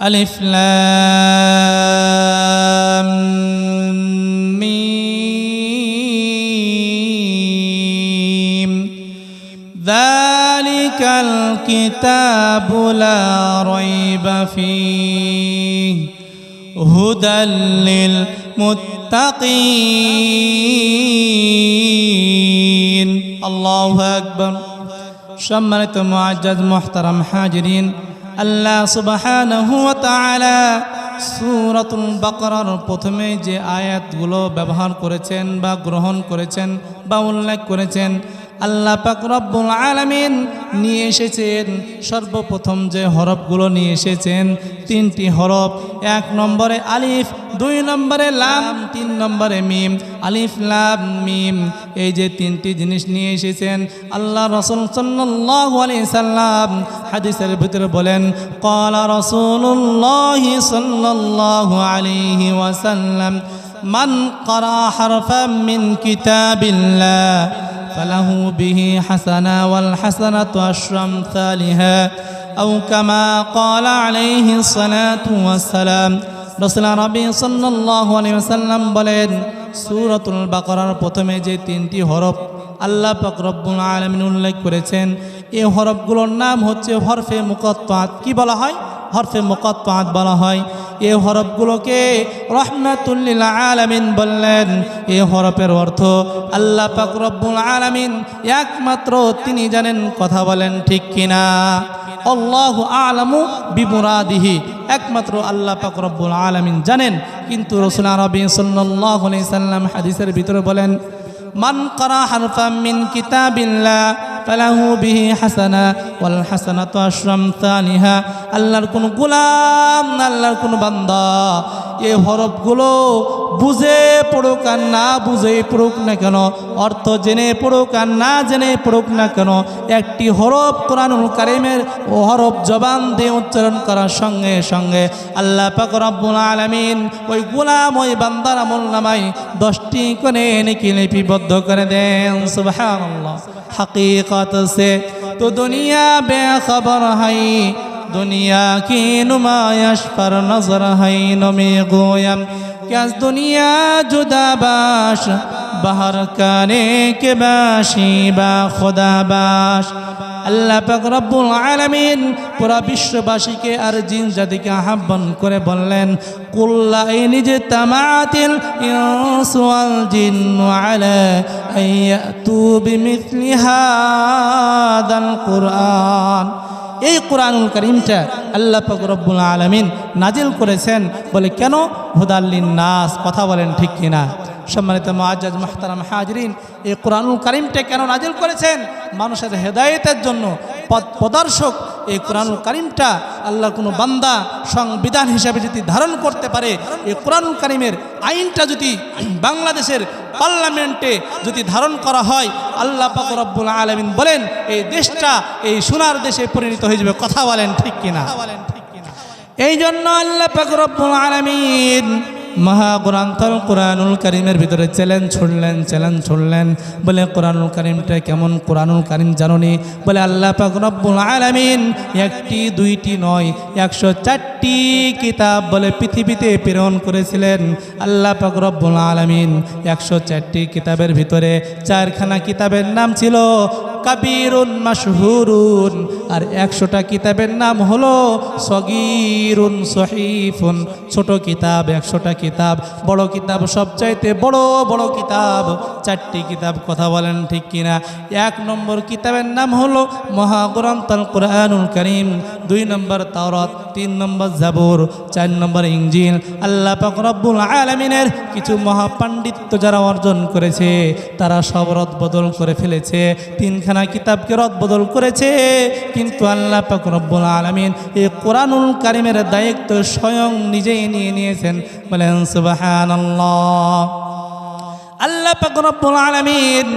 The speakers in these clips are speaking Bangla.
ألف لام ميم ذلك الكتاب لا ريب فيه هدى للمتقين الله أكبر সম্মানিত মুআজ্জাজ মুহতারাম হাজিরিন আল্লাহ সুবহানাহু ওয়া বাকরার সূরাতুল বাকারার প্রথমে যে আয়াতগুলো ব্যবহার করেছেন বা গ্রহণ করেছেন বা উল্লেখ করেছেন আল্লাহ পাক রব্বুল আলামিন নিয়ে এসেছেন। সর্বপ্রথম যে হরফগুলো নিয়ে এসেছেন, তিনটি হরফ, এক নম্বরে আলিফ, দুই নম্বরে লাম, তিন নম্বরে মিম। আলিফ, লাম, মিম, এই যে তিনটি জিনিস নিয়ে এসেছেন। আল্লাহ রসুল সাল্লাল্লাহু আলাইহি সাল্লাম হাদিসের ভিতরে বলেন, ক্বালা রাসূলুল্লাহি সাল্লাল্লাহু আলাইহি ওয়াসাল্লাম, মান ক্বারা হারফাম মিন কিতাবিল্লাহ। فله به حسنة والحسنة عشر أمثالها أو كما قال عليه الصلاة والسلام রসুল রবি সাল্লাহ আলিয়াল্লাম বলেন সুরতুল বাকরার প্রথমে যে তিনটি হরফ আল্লাহ পাক রব্বুল আলমিন উল্লেখ করেছেন এই হরফগুলোর নাম হচ্ছে হরফে মুকত্তাত কি বলা হয় হরফে মুকত্তাত বলা হয়। এই হরফগুলোকে রহমাতুল্লিল আলামিন বললেন। এ হরফের অর্থ আল্লাহ পাক রব্বুল আলামিন একমাত্র তিনি জানেন কথা বলেন ঠিক কিনা। আল্লাহ আলামু বিমুরাদিহি, একমাত্র আল্লাহ পাক রব্বুল আলামিন জানেন। কিন্তু রসুল আরবি আলাইহি সাল্লাম হাদিসের ভিতরে বলেন, মান করা হারফাম মিন কিতাবিল্লাহ ফালাহু বিহি হাসানা ওয়াল হাসানাতু আশরাম তানিহা আল্লাহর কোন গোলাম আল্লাহর কোন বান্দা। এই হরফগুলো বুঝে পড়ুক আর না বুঝে পড়ুক না কেন? অর্থ জেনে পড়ুক আর না জেনে পড়ুক না কেন? একটি হরফ কোরআনুল কারিমের হরফ জবান দিয়ে উচ্চারণ করার সঙ্গে সঙ্গে আল্লাহ পাকরাবুল আলমিন ওই গুলাম, ওই বান্দার আমল নামাই দশটি কোণে নাকি লিপিবদ্ধ করে দেন। সুবাহ হাকিকত সে। তো দুনিয়া বেখবর হয়। الدنيا کی نمایش پر نظر ہے نمی گویم کہ از دنیا جدا باش بہر کرے کے باشی با خدا আল্লাহ পাক রব্বুল আলামিন পুরা বিশ্ববাসীকে আর জিন জাতিকে আহ্বান করে বললেন কুল্লা এই নিজে তামাতিল ইনসওয়াল জিন আলা আইয়াতু বিমিথলি হাদাল কুরআন। এই কোরআনুল করিমটা আল্লাহ পাক আলমিন নাজিল করেছেন বলে কেন? হুদাল্লিন নাস কথা বলেন ঠিক কিনা? সম্মানিত মহাজাজ মাহতারাম হাজরিন, এই কোরআনুল করিমটা কেন নাজিল করেছেন? মানুষের হেদায়েতের জন্য পদ, প্রদর্শক এই কোরআনুল করিমটা আল্লাহর কোনো বান্দা সংবিধান হিসাবে যদি ধারণ করতে পারে, এই কোরআনুল করিমের আইনটা যদি বাংলাদেশের পার্লামেন্টে যদি ধারণ করা হয়, আল্লাহ পাক রব্বুল আলমিন বলেন, এই দেশটা এই সোনার দেশে পরিণত হয়ে যাবে। কথা বলেন ঠিক কিনা? এই জন্য আল্লাহ পাক রব্বুল আলমিন মহাগ্রন্থল কোরআনুল করিমের ভিতরে চ্যালেঞ্জ ছুড়লেন চ্যালেঞ্জ ছুড়লেন। বলে, কোরআনুল করিমটা কেমন? কোরআনুল করিম জাননি? বলে, আল্লাহ পাক রব্বুল আলামিন একটি, দুইটি নয়, একশো চারটি কিতাব বলে পৃথিবীতে প্রেরণ করেছিলেন। আল্লাহ পাক রব্বুল আলামিন একশো চারটি কিতাবের ভিতরে চারখানা কিতাবের নাম ছিল কাবিরুন মাশহুরুন। আর একশোটা কিতাবের নাম হলো সগিরুন সহিফুন। ছোট কিতাব, একশোটা কিতাব। বড় কিতাব সবচাইতে বড় বড় কিতাব। চারটি কিতাব কথা বলেন ঠিক কিনা? এক নম্বর কিতাবের নাম হলো মহাগ্রন্থল কোরআনুল করিম। দুই নম্বর তাওরাত, তিন নম্বর জাবুর, চার নম্বর ইঞ্জিন আল্লাহ রব্বুল আলমিনের কিছু মহাপাণ্ডিত্য যারা অর্জন করেছে, তারা সব রদ বদল করে ফেলেছে। তিনখানা কিতাবকে রদ বদল করেছে। কিন্তু আল্লাহ পাক রব্বুল আলমিন এই কোরআনুল কারিমের দায়িত্ব স্বয়ং নিজেই নিয়ে নিয়েছেন। বলেন সুবাহান আল্লাহ পাক রব্বুল আলামিন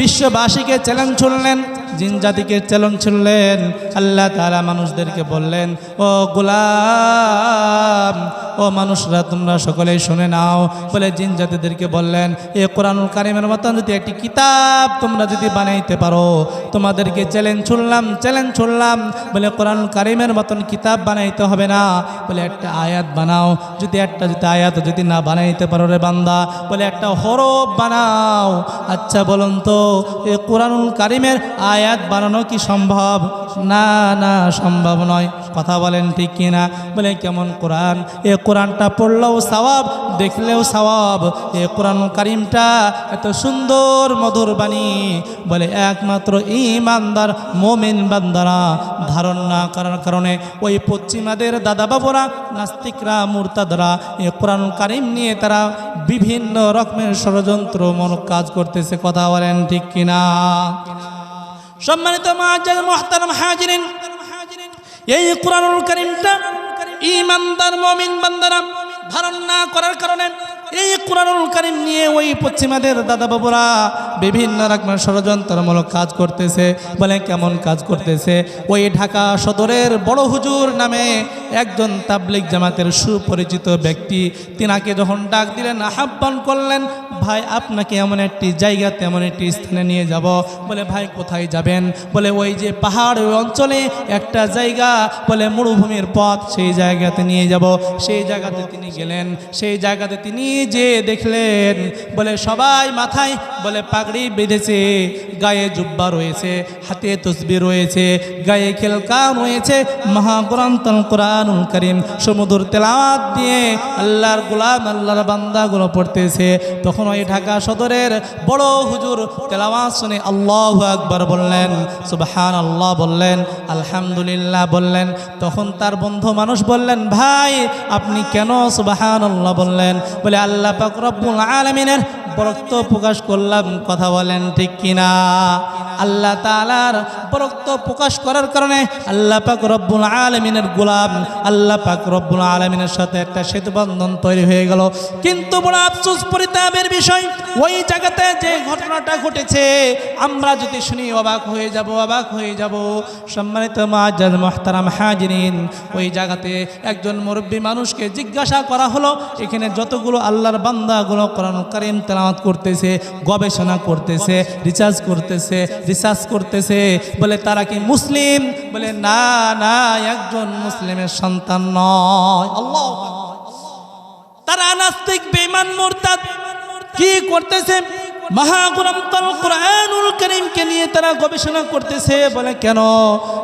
বিশ্ববাসীকে চ্যালেঞ্জ ছুড়লেন, জিন জাতিকে চ্যালেঞ্জ ছুড়লেন। আল্লাহ তাআলা মানুষদেরকে বললেন, ও গোলাম, ও মানুষরা, তোমরা সকলেই শুনে নাও। বলে জিন জাতিদেরকে বললেন, এ কোরআনুল কারিমের মতন যদি একটি কিতাব তোমরা যদি বানাইতে পারো, তোমাদেরকে চ্যালেঞ্জ ছুড়লাম চ্যালেঞ্জ ছুড়লাম। বলে কোরআনুল কারিমের মতন কিতাব বানাইতে হবে না। বলে একটা আয়াত বানাও, যদি একটা যদি আয়াত যদি না বানাইতে পারো রে বান্দা। বলে একটা হরফ বানাও। আচ্ছা বলুন তো এ কোরআনুল কারিমের আয়াত বানানো কি সম্ভব? না না সম্ভব নয়। কথা বলেন ঠিক কিনা? বলে, কেমন কোরআন? এ কোরআনটা পড়লেও সওয়াব, দেখলেও সওয়াব। এ কোরআন কারিমটা এত সুন্দর, মধুর বাণী। বলে, একমাত্র ইমানদার মোমিন বান্দারা। ধারণ না করার কারণে ওই পশ্চিমাদের দাদা বাবুরা নাস্তিকরা, মুরতাদরা, এ কোরআন কারিম নিয়ে তারা বিভিন্ন রকমের ষড়যন্ত্র মন কাজ করতেছে। কথা বলেন ঠিক কিনা? সম্মানিত মাজার মোহতারাম হাজিরিন এই কোরআনুল করিমটা ইমানদার মমিন বান্দারা ধারণ না করার কারণে এই কোরআনুল করিম নিয়ে ওই পশ্চিমাদের দাদা বাবুরা বিভিন্ন রকমের ষড়যন্ত্রমূলক কাজ করতেছে। বলে কেমন কাজ করতেছে? ওই ঢাকা সদরের বড় হুজুর নামে একজন তাবলিক জামাতের সুপরিচিত ব্যক্তি, তিনাকে যখন ডাক দিলেন, আহ্বান করলেন, ভাই, আপনাকে এমন একটি জায়গাতে এমন একটি স্থানে নিয়ে যাব। বলে, ভাই, কোথায় যাবেন? বলে, ওই যে পাহাড়, ওই অঞ্চলে একটা জায়গা। বলে, মরুভূমির পথ, সেই জায়গাতে নিয়ে যাব। সেই জায়গাতে তিনি গেলেন। সেই জায়গাতে তিনি যে দেখলেন, বলে, সবাই মাথায়, বলে পাগড়ি বেঁধেছে, গায়ে জুব্বা রয়েছে, হাতে তসবি রয়েছে, গায়ে খেলকা রয়েছে মহাগ্রন্থন কোরআন করিম সমুদ্র তেলাওয়াত দিয়ে আল্লাহর গোলাম আল্লাহর বান্দাগুলো পড়তেছে। তখন ওই ঢাকা সদরের বড় হুজুর তেলাওয়াত শুনে আল্লাহ আকবার বললেন সুবহান আল্লাহ বললেন, আলহামদুলিল্লাহ বললেন। তখন তার বন্ধু মানুষ বললেন, ভাই, আপনি কেন সুবহান আল্লাহ বললেন? বলে, আল্লাহ পাক রব্বুল আলমিনের বরক্ত প্রকাশ করলাম কথা বলেন ঠিক কিনা? আল্লাহ তালার বরক্ত প্রকাশ করার কারণে আল্লাহ পাক রব্বুল আলমিনের গোলাম, আল্লাহ পাক রব্বুল আলমিনের সাথে একটা সেতুবন্ধন তৈরি হয়ে গেল। কিন্তু বড় আফসোস পরিতাপের বিষয়, ওই জায়গাতে যে ঘটনাটা ঘটেছে, আমরা যদি শুনি অবাক হয়ে যাব, অবাক হয়ে যাব। সম্মানিত মাজাজ মোহতারাম হাজিরিন, ওই জায়গাতে একজন মুরব্বী মানুষকে জিজ্ঞাসা করা হলো, এখানে যতগুলো আল্লাহর বান্দাগুলো কোরআন কারিম তেলাওয়াত করতেছে, গবেষণা করতেছে, রিসার্চ করতেছে রিসার্চ করতেছে, বলে তারা কি মুসলিম? বলে, না না, একজন মুসলিমের সন্তান নয়। আল্লাহ তারা নাস্তিক বেমান মোরতাদ। কি করতেছে? মহাগ্রন্থল কোরআনুল করিমকে নিয়ে তারা গবেষণা করতেছে। বলে, কেন?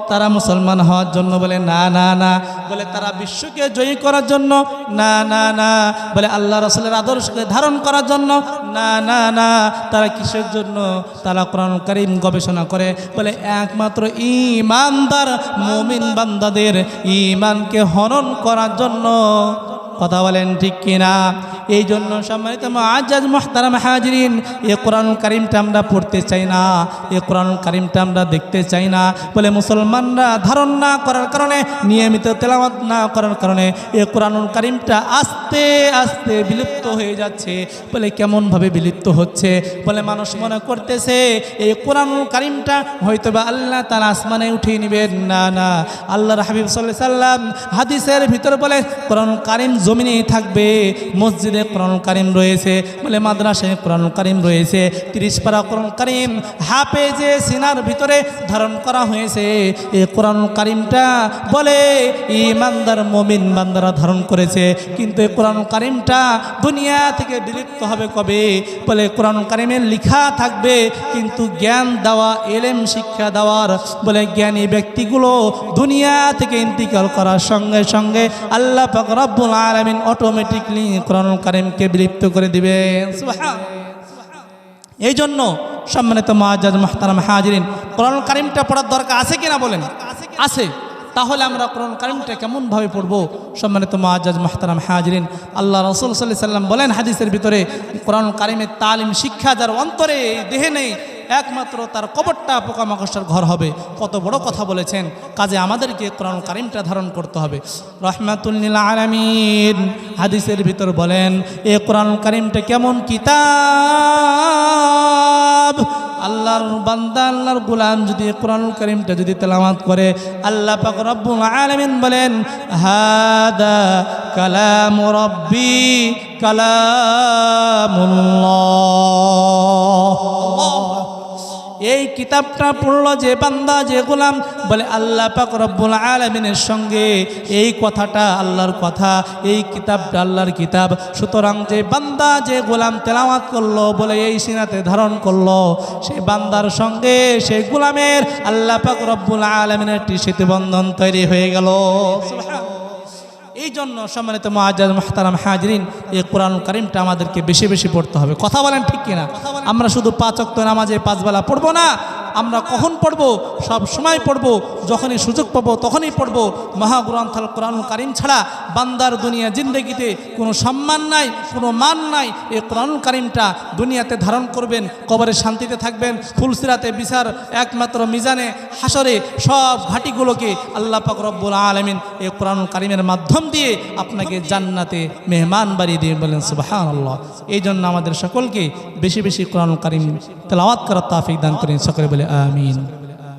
তারা মুসলমান হওয়ার জন্য বলে, না না না। বলে, তারা বিশ্বকে জয়ী করার জন্য। না না না। বলে, আল্লাহ রসুলের আদর্শকে ধারণ করার জন্য। না না না। তারা কিসের জন্য? তারা কোরআন করিম গবেষণা করে। বলে, একমাত্র ইমানদার মুমিন বান্দাদের ইমানকে হনন করার জন্য। কথা বলেন ঠিক কিনা? এই জন্য সম্মানিত আজাজ মোহতারাম হাজরিন এ কোরআন কারিমটা আমরা পড়তে চাই না এ কোরআন কারিমটা আমরা দেখতে চাই না বলে মুসলমানরা ধারণ না করার কারণে, নিয়মিত তেলাওয়াত না করার কারণে এ কোরআন কারিমটা আস্তে আস্তে বিলুপ্ত হয়ে যাচ্ছে বলে কেমনভাবে বিলুপ্ত হচ্ছে বলে মানুষ মনে করতেছে, এই কোরআন কারিমটা হয়তো বা আল্লাহ তার আসমানে উঠিয়ে নেবেন। না না। আল্লাহর হাবিব সাল্লাহ সাল্লাম হাদিসের ভিতর বলে কোরআন কারিম জমিনে থাকবে, মসজিদে কোরআন কারিম রয়েছে, বলে মাদ্রাসায় কোরআন কারিম রয়েছে, তিরিশ পারা কোরআন কারিম, হাফেজে সিনার ভিতরে ধারণ করা হয়েছে। এই কোরআন কারিমটা বলে, ইমানদার মমিন বান্দারা ধারণ করেছে, কিন্তু এই কোরআন কারিমটা দুনিয়া থেকে বিলুপ্ত হবে কবে? বলে কোরআন কারিমের লিখা থাকবে, কিন্তু জ্ঞান দেওয়া, এলেম শিক্ষা দেওয়ার, বলে জ্ঞানী ব্যক্তিগুলো দুনিয়া থেকে ইন্তিকাল করার সঙ্গে সঙ্গে আল্লাহ পাক আলামিন অটোমেটিকলি কোরআন কারিমকে বিলুপ্ত করে দিবে। এই জন্য সম্মানিত মহাজাজ মাহতারাম হাজিরিন কোরআন কারিমটা পড়ার দরকার আছে কিনা বলেন? আছে। তাহলে আমরা কোরআন কারিমটা কেমনভাবে পড়ব? সম্মানিত মহাজাজ মাহতারাম হাজরিন, আল্লাহ রসুল সাল্লাহ সাল্লাম বলেন হাদিসের ভিতরে কোরআন কারিমের তালিম শিক্ষা যার অন্তরে, দেহে নেই একমাত্র তার কবরটা পোকামাকড়সার ঘর হবে। কত বড় কথা বলেছেন। কাজে আমাদেরকে কোরআন কারিমটা ধারণ করতে হবে। রহমাতুল্লিল আলামিন হাদিসের ভিতর বলেন, এ কোরআন কারিমটা কেমন কিতাব? আল্লাহর বান্দা, আল্লাহর গুলাম যদি কোরআনুল করিমটা যদি তেলামাত করে, আল্লাহ পাক রব্বুল আলামিন বলেন, হাদা কালাম রব্বি কালামুল্লাহ। এই কিতাবটা পড়ল যে বান্দা, যে গোলাম, বলে আল্লাহ পাক রব্বুল আলমিনের সঙ্গে এই কথাটা আল্লাহর কথা, এই কিতাবটা আল্লাহর কিতাব। সুতরাং যে বান্দা, যে গোলাম তেলাওয়াত করল, বলে এই সিনাতে ধারণ করল, সেই বান্দার সঙ্গে সেই গোলামের আল্লাহ পাক রব্বুল আলমিনের একটি স্মৃতিবন্ধন তৈরি হয়ে গেল। এই জন্য সম্মানিত মহাজাজ মাহতারাম হাজরিন এই কোরআন করিমটা আমাদেরকে বেশি বেশি পড়তে হবে। কথা বলেন ঠিক কিনা? আমরা শুধু পাঁচ অক্ত নামাজে পাঁচবেলা পড়ব না আমরা কখন পড়ব? সব সময় পড়ব। যখনই সুযোগ পাবো, তখনই পড়ব। মহাগ্রন্থাল কোরআন কারিম ছাড়া বান্দার দুনিয়া জিন্দগিতে কোনো সম্মান নাই, কোনো মান নাই। এই কোরআন কারিমটা দুনিয়াতে ধারণ করবেন, কবরে শান্তিতে থাকবেন, ফুলসিরাতে বিচার, একমাত্র মিজানে হাসরে সব ঘাটিগুলোকে আল্লাহ পাক রব্বুল আলমিন এই কোরআন কারিমের মাধ্যম দিয়ে আপনাকে জান্নাতে মেহমান বাড়ি দিয়ে বলেন সুবাহান আল্লাহ এই জন্য আমাদের সকলকে বেশি বেশি কোরআন কারিম তেলাওয়াত করার তাফিক দান করেন, সকলে বলে আমিন।